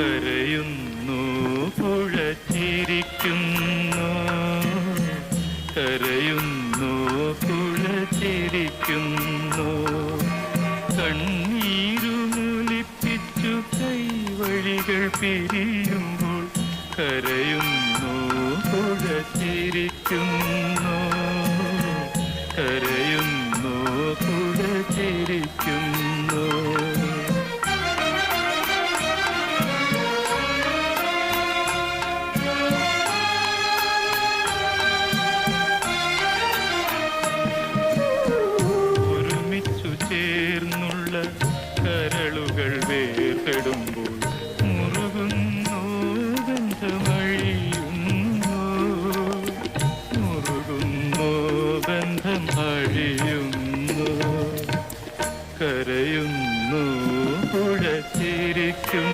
കരയുന്നു പുഴച്ചിരിക്കുന്നു കരയുന്നു പുഴച്ചിരിക്കുന്നു കണ്ണീരുമൊലിപ്പിച്ചു കൈവഴികൾ പിരിയുമ്പോൾ കരയുന്നു പുഴച്ചിരിക്കുന്നു കരയുന്നു പുഴച്ചിരിക്കുന്നു കാലുകൾ വേർപ്പെടുമ്പോൾ ബന്ധം കരയുന്നു പുഴച്ചിരിക്കും